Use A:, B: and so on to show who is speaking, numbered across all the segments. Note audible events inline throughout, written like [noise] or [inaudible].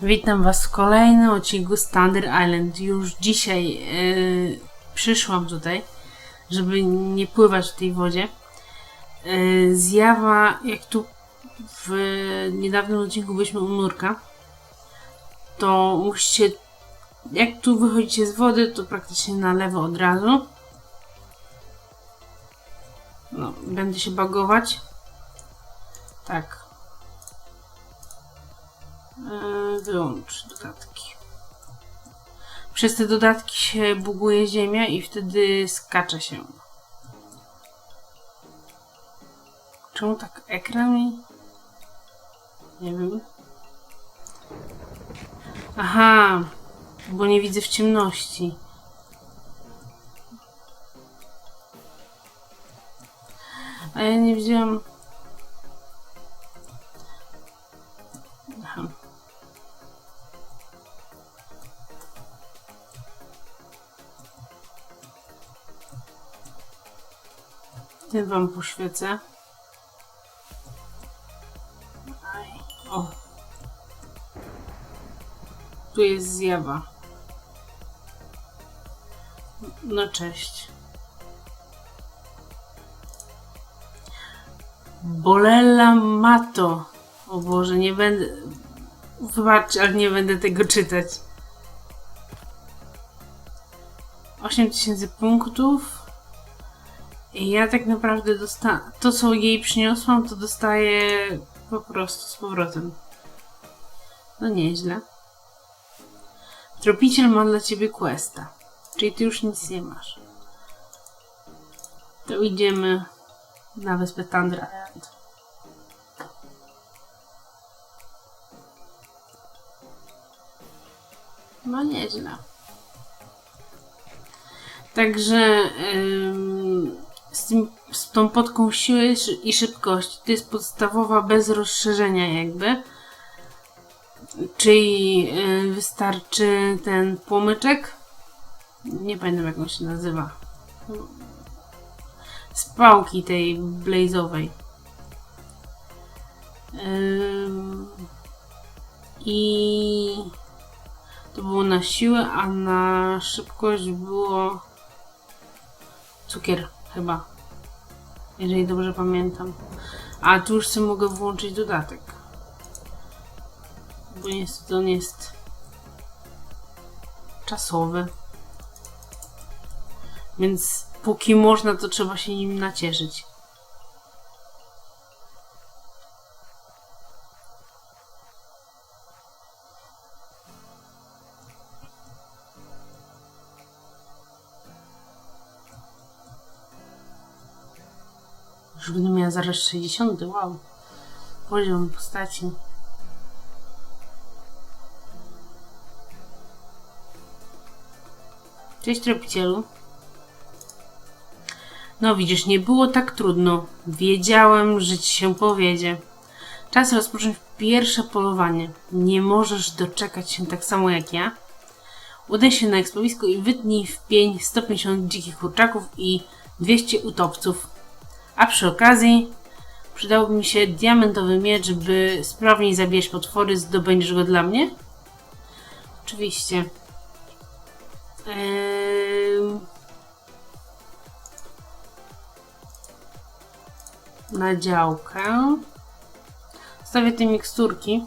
A: Witam Was w kolejnym odcinku Standard Island. Już dzisiaj yy, przyszłam tutaj, żeby nie pływać w tej wodzie. Yy, zjawa, jak tu w niedawnym odcinku byliśmy u Nurka, to musicie, jak tu wychodzicie z wody, to praktycznie na lewo od razu. No, będę się bagować. Tak, Wyłącz dodatki. Przez te dodatki się buguje ziemia i wtedy skacze się. Czemu tak ekran mi? Nie wiem. Aha, bo nie widzę w ciemności. A ja nie widziałam. Tym wam poświecę. O. Tu jest zjawa. No cześć. Bolella Mato. O Boże, nie będę... Wybacz, ale nie będę tego czytać. 8000 punktów. I ja tak naprawdę dosta... To, co jej przyniosłam, to dostaję po prostu z powrotem. No nieźle. Tropiciel ma dla ciebie questa. Czyli ty już nic nie masz. To idziemy na wyspę Island. No nieźle. Także ym, z, tym, z tą podką siły i szybkości to jest podstawowa bez rozszerzenia jakby. Czyli y, wystarczy ten płomyczek. Nie pamiętam jak on się nazywa. Z pałki tej blazowej. I to było na siłę, a na szybkość było cukier chyba. Jeżeli dobrze pamiętam. A tu już sobie mogę włączyć dodatek. Bo niestety on jest czasowy. Więc póki można, to trzeba się nim nacieszyć. Miała zaraz 60. Wow. Poziom postaci. Cześć tropicielu. No widzisz, nie było tak trudno. Wiedziałem, że ci się powiedzie. Czas rozpocząć pierwsze polowanie. Nie możesz doczekać się tak samo jak ja. Udaj się na eksplowisko i wytnij w pień 150 dzikich kurczaków i 200 utopców. A przy okazji przydałby mi się diamentowy miecz, by sprawniej zabijać potwory. Zdobędziesz go dla mnie? Oczywiście. Ehm... Na działkę. Stawię te miksturki.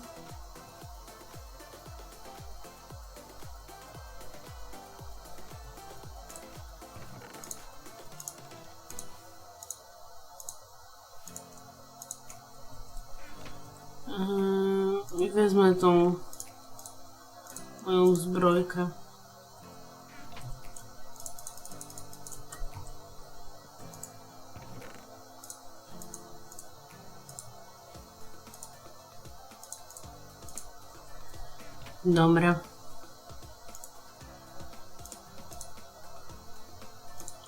A: Wezmę tą moją zbrojkę. Dobra.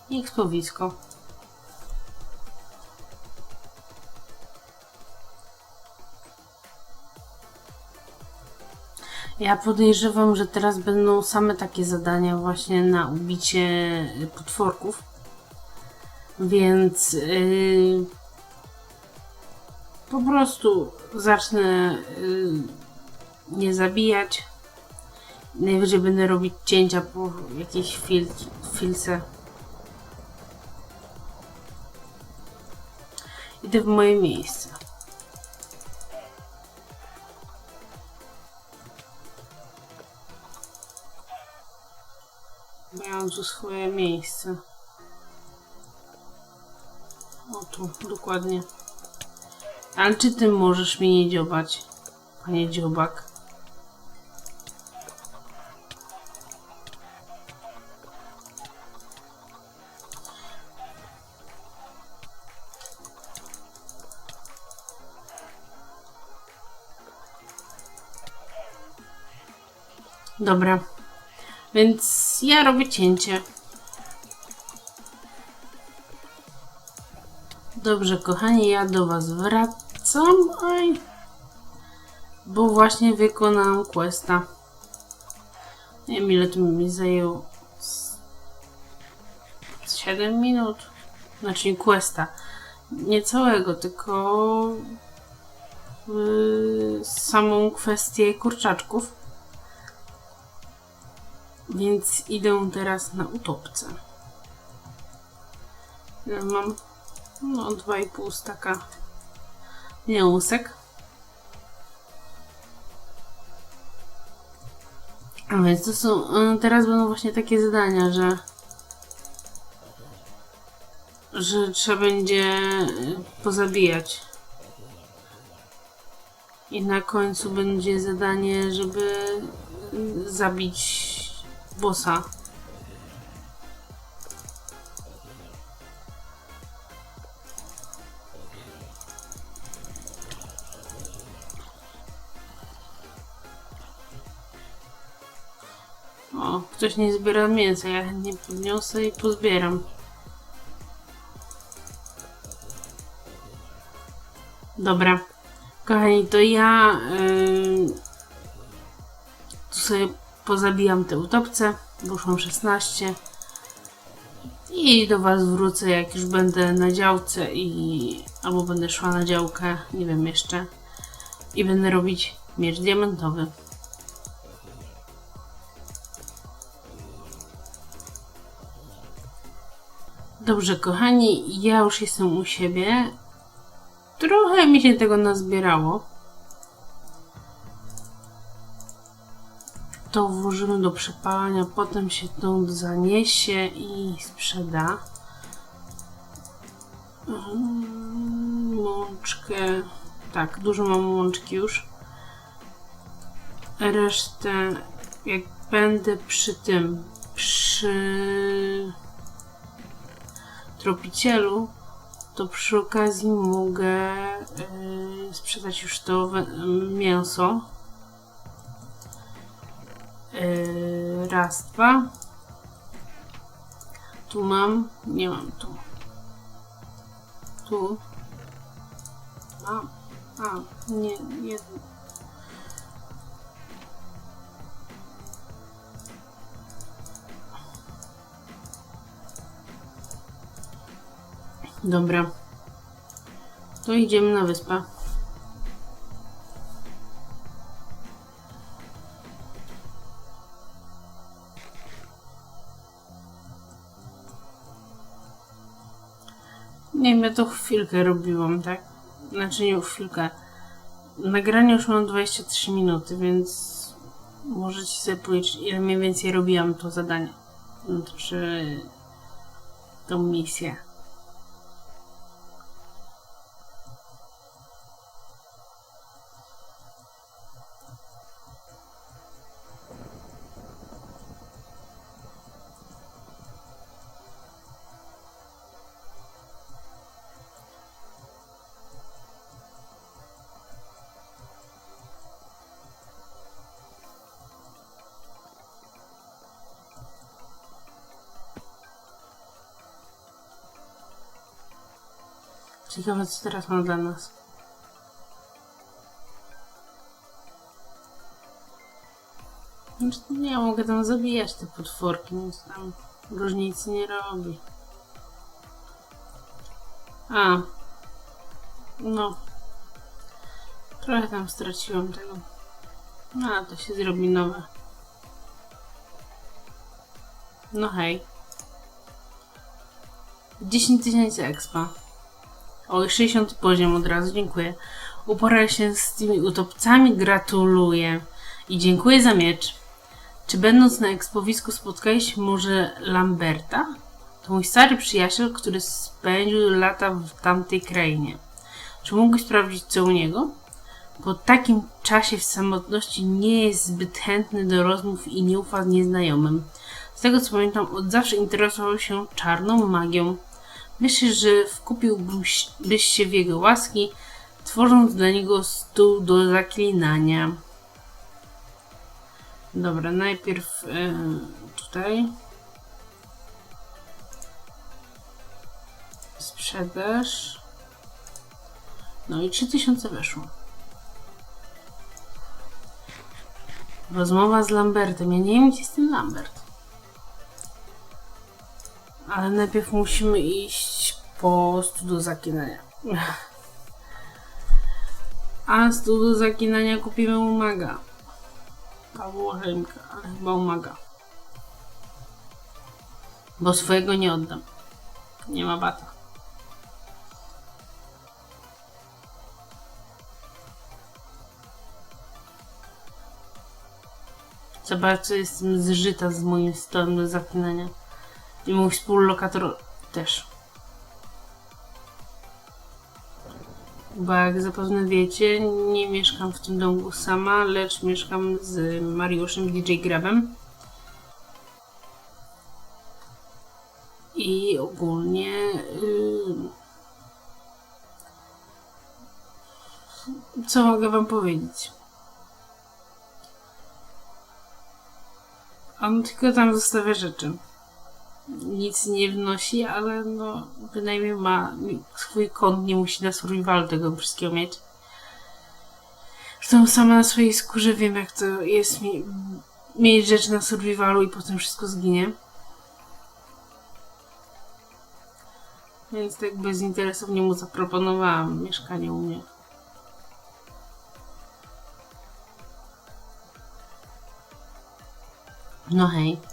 A: I ekspowisko. Ja podejrzewam, że teraz będą same takie zadania właśnie na ubicie potworków. Więc yy, po prostu zacznę yy, nie zabijać. Najwyżej będę robić cięcia po jakiejś fil filce. Idę w moje miejsce. Tu swoje miejsce. O tu, dokładnie. Ale czy ty możesz mnie nie dziobać, panie dziobak? Dobra. Więc ja robię cięcie. Dobrze, kochani, ja do Was wracam. Oj. Bo właśnie wykonałam questa. Nie wiem ile to mi zajęło. Z 7 minut. Znaczy questa. Nie całego, tylko yy, samą kwestię kurczaczków. Więc idę teraz na utopce. Ile mam? No, 2,5 staka niełusek. A więc to są, y, teraz będą właśnie takie zadania, że że trzeba będzie pozabijać. I na końcu będzie zadanie, żeby zabić bossa. O, ktoś nie zbiera mięsa, ja chętnie podniosę i pozbieram. Dobra. Kochani, to ja yy, tu sobie pozabijam te utopce, bo już mam 16. I do Was wrócę, jak już będę na działce i albo będę szła na działkę, nie wiem jeszcze. I będę robić miecz diamentowy. Dobrze, kochani, ja już jestem u siebie. Trochę mi się tego nazbierało. To włożymy do przepalania, potem się to zaniesie i sprzeda. Mm, Łączkę. Tak, dużo mam łączki już. Resztę, jak będę przy tym, przy tropicielu, to przy okazji mogę yy, sprzedać już to mięso. Yy, raz, dwa. Tu mam, nie mam tu. Tu. Mam. A, nie, jedno. Dobra. To idziemy na wyspę. To chwilkę robiłam, tak? Znaczy nie chwilkę. Nagranie już mam 23 minuty, więc możecie sobie powiedzieć, ile mniej więcej robiłam to zadanie. Znaczy tą misję. Ciekawe, co teraz ma dla nas. Znaczy, nie, mogę tam zabijać te potworki, nic tam różnicy nie robi. A. No. Trochę tam straciłam tego. A, to się zrobi nowe. No hej. 10 tysięcy expa. Oj, 60 poziom od razu, dziękuję. Uporaj się z tymi utopcami, gratuluję. I dziękuję za miecz. Czy będąc na ekspowisku spotkałeś może Lamberta? To mój stary przyjaciel, który spędził lata w tamtej krainie. Czy mógłbyś sprawdzić co u niego? Po takim czasie w samotności nie jest zbyt chętny do rozmów i nie ufa nieznajomym. Z tego co pamiętam, od zawsze interesował się czarną magią. Myślę, że wkupiłbyś się w jego łaski, tworząc dla niego stół do zaklinania. Dobra, najpierw e, tutaj. Sprzedaż. No i 3000 weszło. Rozmowa z Lambertem. Ja nie wiem, gdzie jest ten Lambert. Ale najpierw musimy iść po stół do zakinania. A stół do zakinania kupimy u maga. Albo Helmka, ale chyba u maga. Bo swojego nie oddam. Nie ma bata. Za bardzo jestem zżyta z moim stołem do zaklinania. I mój współlokator też. Bo jak zapewne wiecie, nie mieszkam w tym domu sama, lecz mieszkam z Mariuszem DJ Grabem. I ogólnie yy, co mogę wam powiedzieć? On tylko tam zostawia rzeczy. Nic nie wnosi, ale no bynajmniej ma swój kąt, nie musi na survival tego wszystkiego mieć. Zresztą sama na swojej skórze wiem, jak to jest mi, mieć rzecz na survivalu i potem wszystko zginie. Więc tak bezinteresownie mu zaproponowałam mieszkanie u mnie. No hej.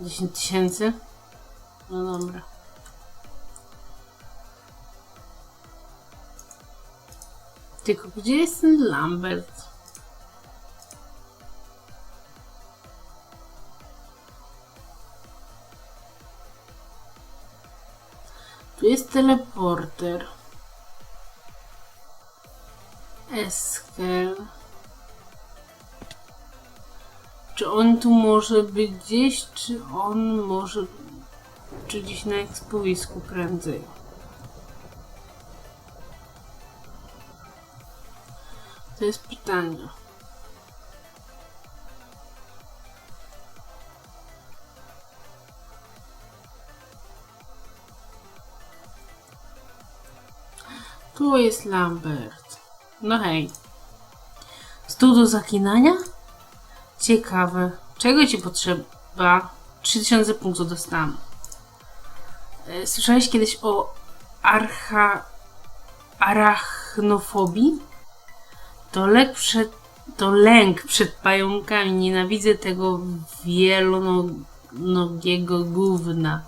A: 10 tysięcy? No dobra. Tylko gdzie jest ten Lambert? Tu jest teleporter. Eskel. Czy on tu może być gdzieś, czy on może... Czy gdzieś na ekspowisku prędzej? To jest pytanie. Tu jest Lambert. No hej. Stół do zakinania? Ciekawe. Czego ci potrzeba? 3000 punktów dostałam. E, słyszałeś kiedyś o archa... arachnofobii? To lek przed... To lęk przed pająkami. Nienawidzę tego wielonogiego gówna.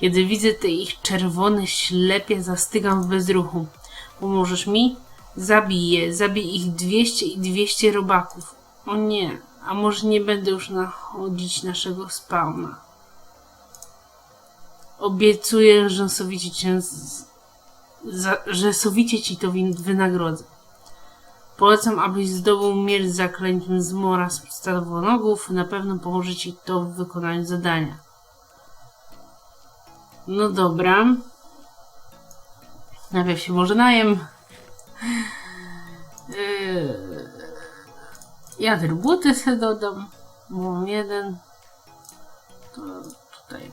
A: Kiedy widzę te ich czerwone ślepie, zastygam w bezruchu. Pomożesz mi? Zabiję. Zabij ich 200 i 200 robaków. O nie, a może nie będę już nachodzić naszego spawna. Obiecuję, że sowicie cię z, za, że sowicie ci to wynagrodzę. Polecam, abyś zdobył miecz z zaklęciem z mora z stawonogów. Na pewno pomoże ci to w wykonaniu zadania. No dobra. Najpierw się może najem. [laughs] Yy... Ja atrybuty sobie dodam. Mam jeden. To tutaj.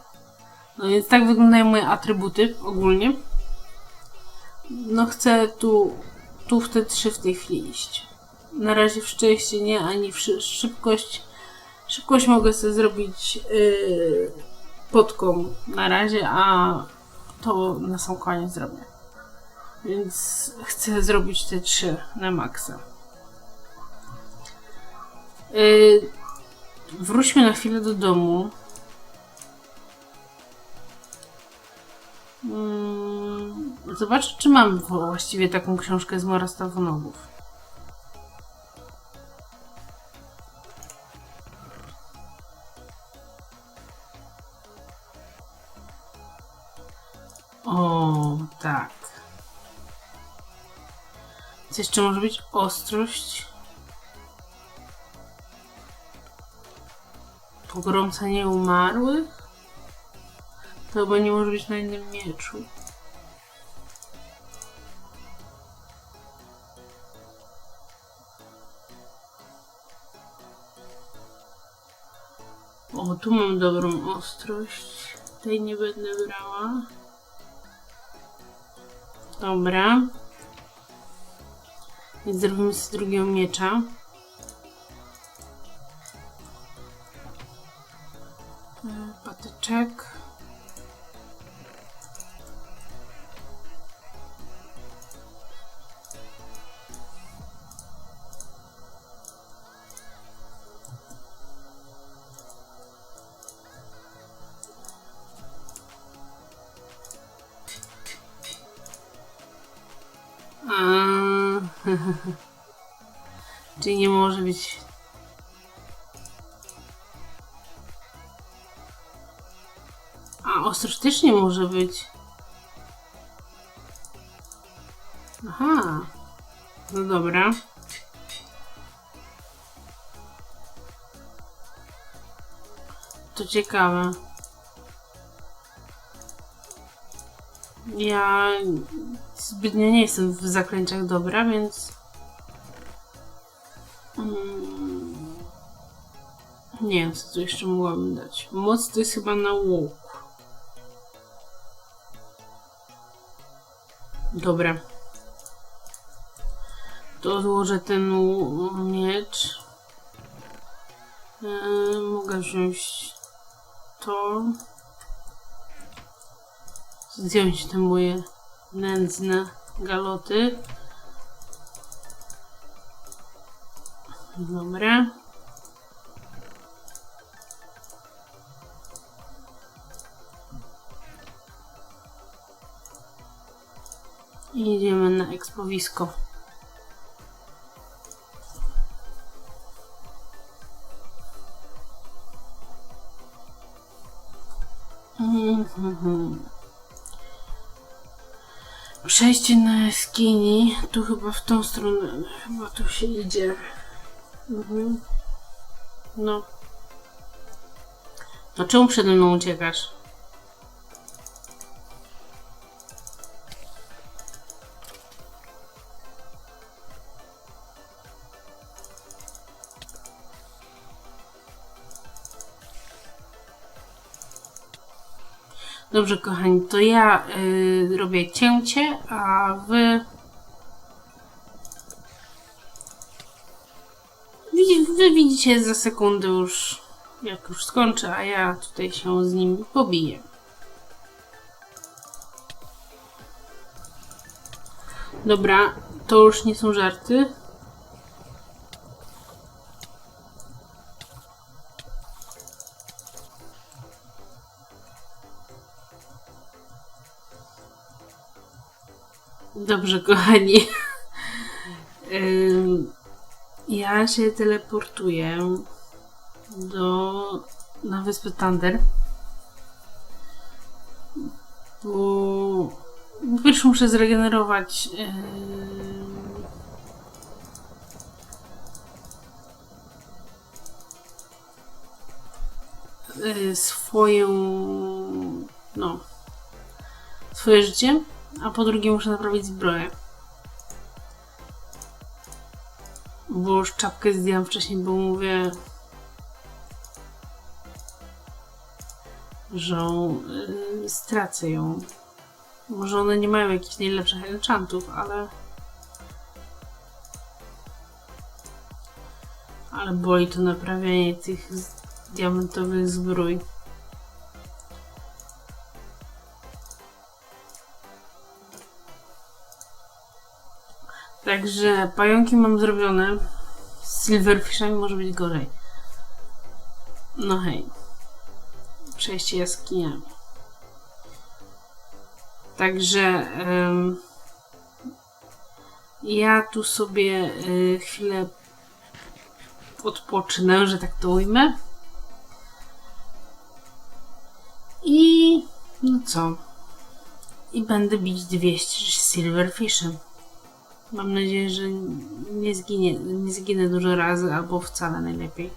A: No więc tak wyglądają moje atrybuty ogólnie. No chcę tu, tu w te trzy w tej chwili iść. Na razie w szczęście nie, ani w szybkość. Szybkość mogę sobie zrobić yy, podką na razie, a to na sam koniec zrobię. Więc chcę zrobić te trzy na maksa. Yy, wróćmy na chwilę do domu. Mm, Zobaczę, czy mam właściwie taką książkę z Mora Stawonogów. O, tak. Co jeszcze może być? Ostrość. Pogromca nieumarłych? To chyba nie może być na innym mieczu. O, tu mam dobrą ostrość. Tej nie będę brała. Dobra. Więc zrobimy sobie drugiego miecza. [laughs] Czyli nie może być. A ostrość też nie może być. Aha. No dobra. To ciekawe. Ja zbytnio nie jestem w zaklęciach dobra, więc. Mm, nie wiem, co tu jeszcze mogłabym dać. Moc to jest chyba na łuk. Dobra. To odłożę ten miecz. Eee, mogę wziąć to. Zdjąć te moje nędzne galoty. Dobra. I idziemy na ekspowisko. Mhm. Przejście na jaskini. Tu chyba w tą stronę. Chyba tu się idzie. Mhm. No. No czemu przede mną uciekasz? Dobrze, kochani, to ja y, robię cięcie, a wy. Wy widzicie za sekundę już, jak już skończę, a ja tutaj się z nim pobiję. Dobra, to już nie są żarty. Dobrze, kochani. Ja się teleportuję do na wyspę Thunder. Bo pierwszy muszę zregenerować yy, yy, swoją no swoje życie, a po drugie muszę naprawić zbroję. Bo już czapkę zdjęłam wcześniej, bo mówię, że yy, stracę ją. Może one nie mają jakichś najlepszych enchantów, ale... Ale boli to naprawianie tych diamentowych zbrój. Także pająki mam zrobione. Silverfishami może być gorzej. No hej. Przejście jaskiniami. Także ja tu sobie y, chwilę odpoczynę, że tak to ujmę. I no co? I będę bić 200 silverfishem. Mam nadzieję, że nie zginie, nie zginę dużo razy, albo wcale najlepiej.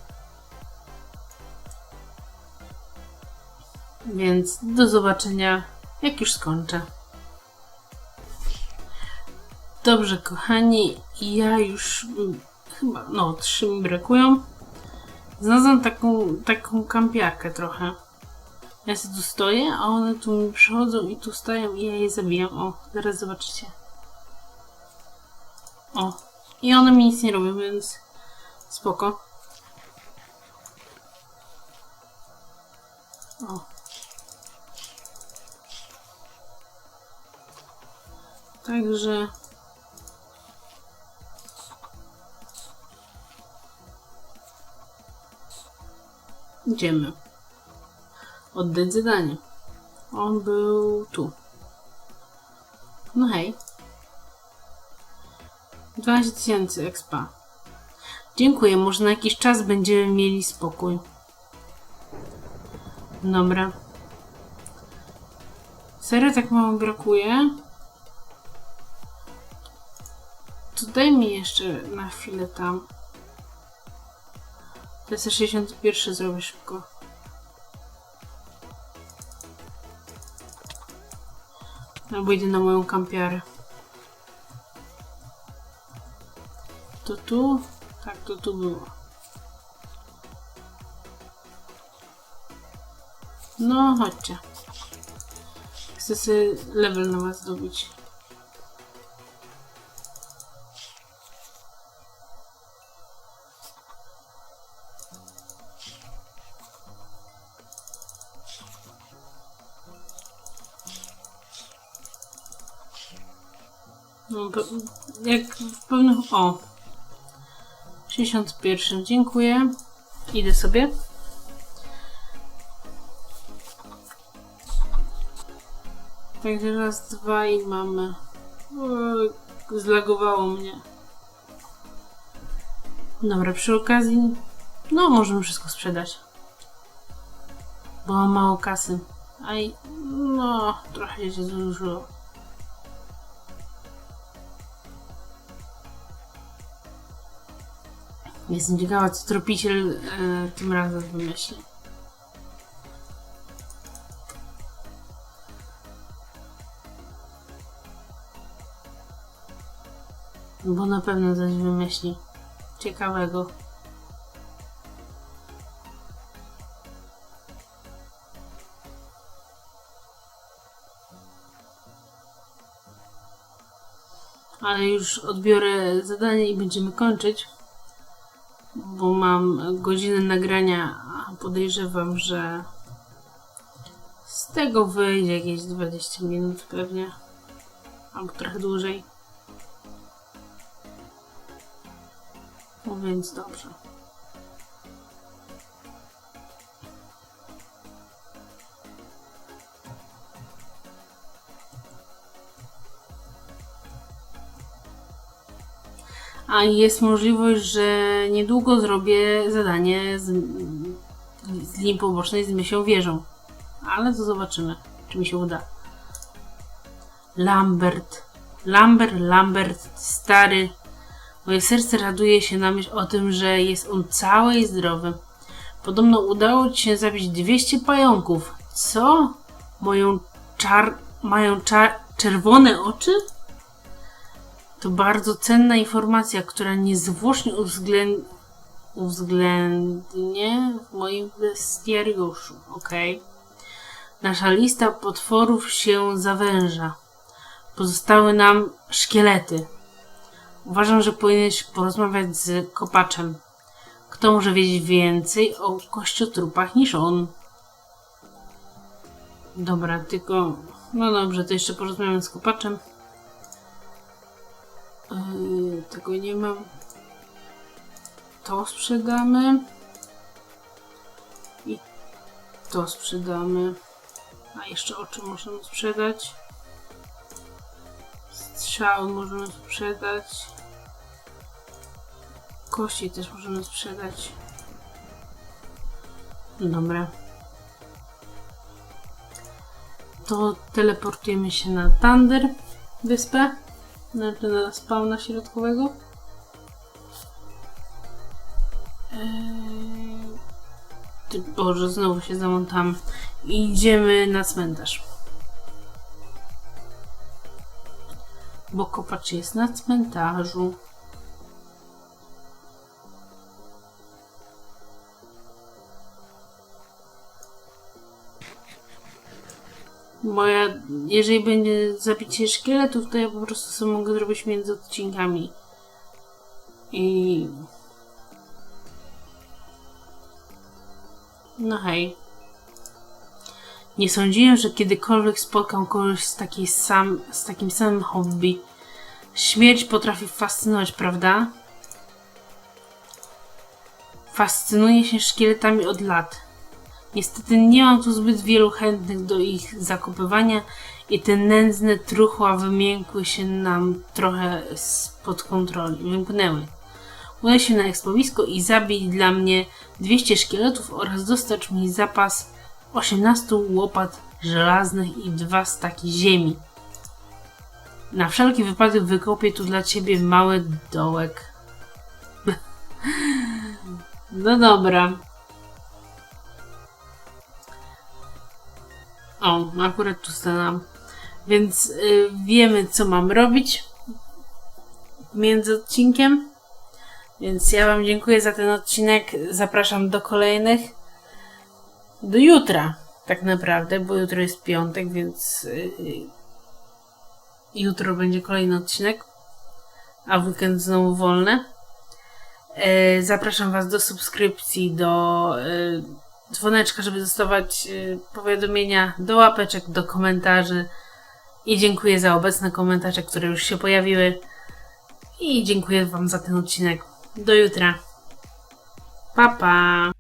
A: Więc do zobaczenia, jak już skończę. Dobrze, kochani, ja już mm, chyba, no, trzy mi brakują. Znalazłam taką, taką kampiarkę trochę. Ja sobie tu stoję, a one tu mi przychodzą i tu stają i ja je zabijam. O, zaraz zobaczycie. O, i one mi nic nie robią, więc spoko. O. Także idziemy. Oddać zadanie. On był tu. No hej. 12 tysięcy expa. Dziękuję, może na jakiś czas będziemy mieli spokój. Dobra. Serio tak mało brakuje? To daj mi jeszcze na chwilę tam. To jest 61 zrobię szybko. Albo idę na moją kampiarę. To tu? Tak, to tu było. No, chodźcie. Chcę sobie level na was zdobyć. No, jak w pewnych... O! 61. Dziękuję. Idę sobie. Także raz, dwa i mamy. Zlagowało mnie. Dobra, przy okazji. No, możemy wszystko sprzedać. Bo mam mało kasy. Aj, no, trochę się zużyło. Jestem ciekawa, co tropiciel e, tym razem wymyśli. Bo na pewno coś wymyśli ciekawego. Ale już odbiorę zadanie i będziemy kończyć bo mam godzinę nagrania, a podejrzewam, że z tego wyjdzie jakieś 20 minut pewnie, albo trochę dłużej. No więc dobrze. A jest możliwość, że niedługo zrobię zadanie z, z linii pobocznej z myślą wieżą. Ale to zobaczymy, czy mi się uda. Lambert. Lambert, Lambert, stary. Moje serce raduje się na myśl o tym, że jest on cały i zdrowy. Podobno udało ci się zabić 200 pająków. Co? Moją czar... mają czar... czerwone oczy? To bardzo cenna informacja, która niezwłocznie uwzględ... uwzględnię w moim bestiariuszu. Ok. Nasza lista potworów się zawęża. Pozostały nam szkielety. Uważam, że powinieneś porozmawiać z kopaczem. Kto może wiedzieć więcej o kościotrupach niż on? Dobra, tylko... No dobrze, to jeszcze porozmawiam z kopaczem. Yy, tego nie mam. to sprzedamy. I to sprzedamy. A jeszcze oczy możemy sprzedać. Strzały możemy sprzedać. Kości też możemy sprzedać. Dobra. To teleportujemy się na Thunder wyspę. Znaczy na spawna środkowego. Eee... Ty Boże, znowu się zamontamy. I idziemy na cmentarz. Bo kopacz jest na cmentarzu. Bo ja, jeżeli będzie zabicie szkieletów, to ja po prostu sobie mogę zrobić między odcinkami. I... No hej. Nie sądziłem, że kiedykolwiek spotkam kogoś z, takiej sam, z takim samym hobby. Śmierć potrafi fascynować, prawda? Fascynuję się szkieletami od lat. Niestety nie mam tu zbyt wielu chętnych do ich zakopywania i te nędzne truchła wymiękły się nam trochę spod kontroli. Wymknęły. Udaj się na ekspowisko i zabij dla mnie 200 szkieletów oraz dostarcz mi zapas 18 łopat żelaznych i dwa staki ziemi. Na wszelki wypadek wykopię tu dla ciebie mały dołek. [laughs] No dobra. O, akurat tu stanęłam. Więc y, wiemy, co mam robić między odcinkiem. Więc ja Wam dziękuję za ten odcinek. Zapraszam do kolejnych. Do jutra, tak naprawdę, bo jutro jest piątek, więc y, jutro będzie kolejny odcinek. A weekend znowu wolne. Y, zapraszam Was do subskrypcji, do y, dzwoneczka, żeby dostawać y, powiadomienia, do łapeczek, do komentarzy. I dziękuję za obecne komentarze, które już się pojawiły. I dziękuję Wam za ten odcinek. Do jutra. Pa, pa.